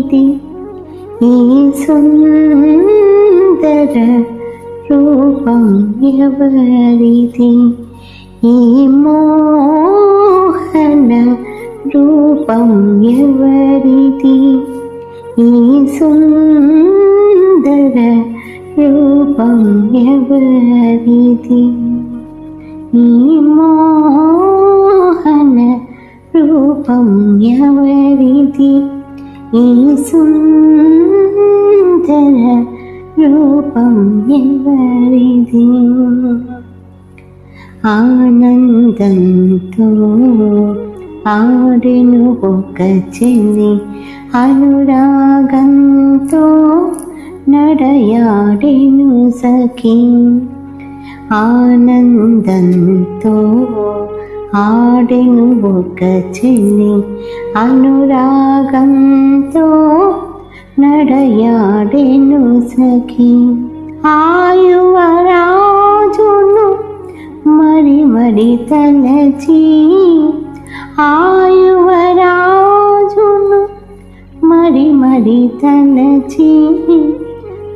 ఎవరిది ఈ సుందర రూపం ఎవరిది ఈ మోహన రూపం ఎవరిది ఈ సుందర రూపం ఎవరిది ఈ మోహన రూపం ఎవరిది ఈ సుందర రూపం ఎవరిది? ఆనందంతో ఆడెను ఒక చెల్లి అనురాగంతో నడయాడెను సఖీ. ఆనందంతో ఆడెను ఒక చెల్లి అనురాగంతో నడయాడెను సఖి. ఆయువరాజును మరి మరి తలచి ఆయువరాజును మరి మరి తలచి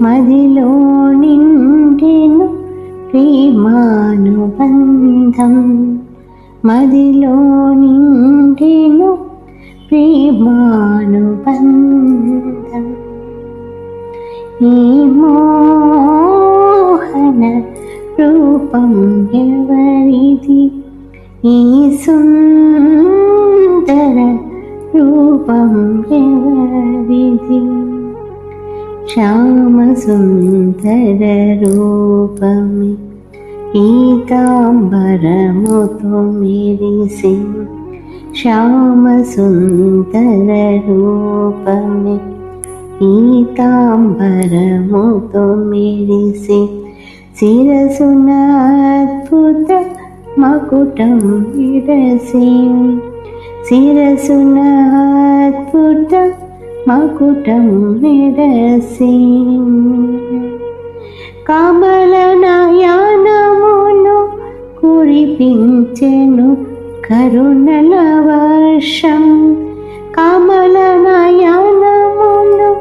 మదిలో నిండెను ప్రేమానుబంధం. మదిలో నిండెను ప్రేమానుబంధం. ఈ మోహన రూపం ఎవరిది? ఈ సుందర రూపం ఎవరిది? శ్యామ సుందర రూపమే పీతాంబరముతో మెరిసి శ్యామ సుందర రూపమి పీతాంబరముతో మెరిసి శిరసున అద్భుత మకుటం విరసి శిరసున అద్భుత మకుటం విరసి కామ కురిపించెను కరుణల వర్షం కమల నయనమును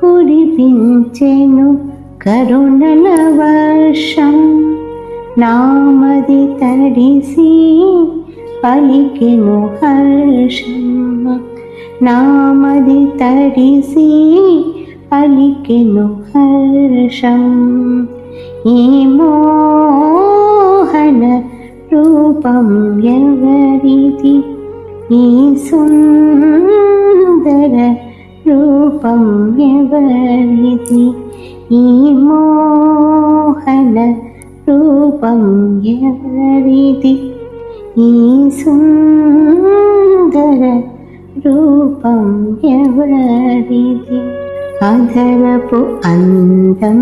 కురిపించెను కరుణల వర్షం. నామది తడిసి పలికెను హర్షం. నామది తడిసి పలికెను హర్షం. ఈ మోహన రూపం ఎవరిది ఈ సుందర రూపం ఎవరిది ఈ మోహన రూపం ఎవరిది ఈ సుందర రూపం ఎవరిది అధరపు అందం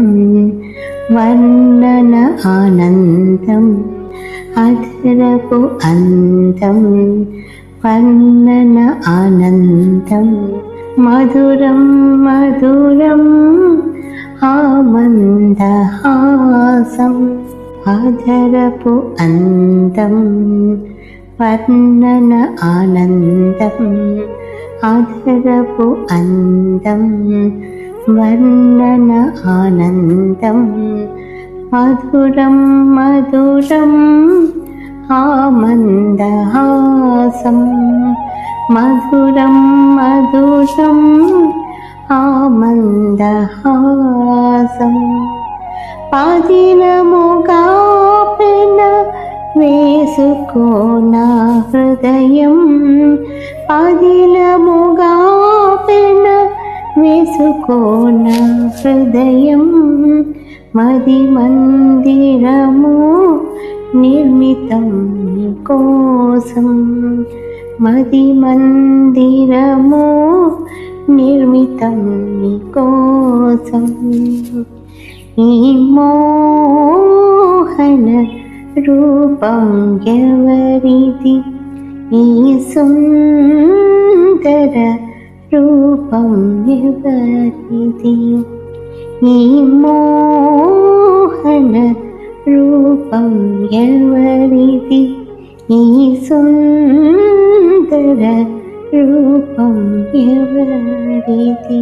వర్ణన ఆనందం అధరపు అంతం వర్ణన ఆనందం. మధురం మధురం ఆమందహాసం అధరపు అంతం వర్ణన ఆనందం. అధరపు అందం వర్ణన ఆనందం. మధురం మధురం ఆమందహాసం మధురం మధురం ఆమందహాసం పదిలముగా పెన వేసుకోనా హృదయం పదిలముగా పెన వేసుకోన హృదయం మది మందిరము నిర్మితం కోసం. మది మందిరము నిర్మితం కోసం. ఈ మోహన రూపం ఎవరిది? ఈ సుందర రూపం ఎవరిది? ఈ మోహన రూపం ఎవరిది ఈ సుందర రూపం ఎవరిది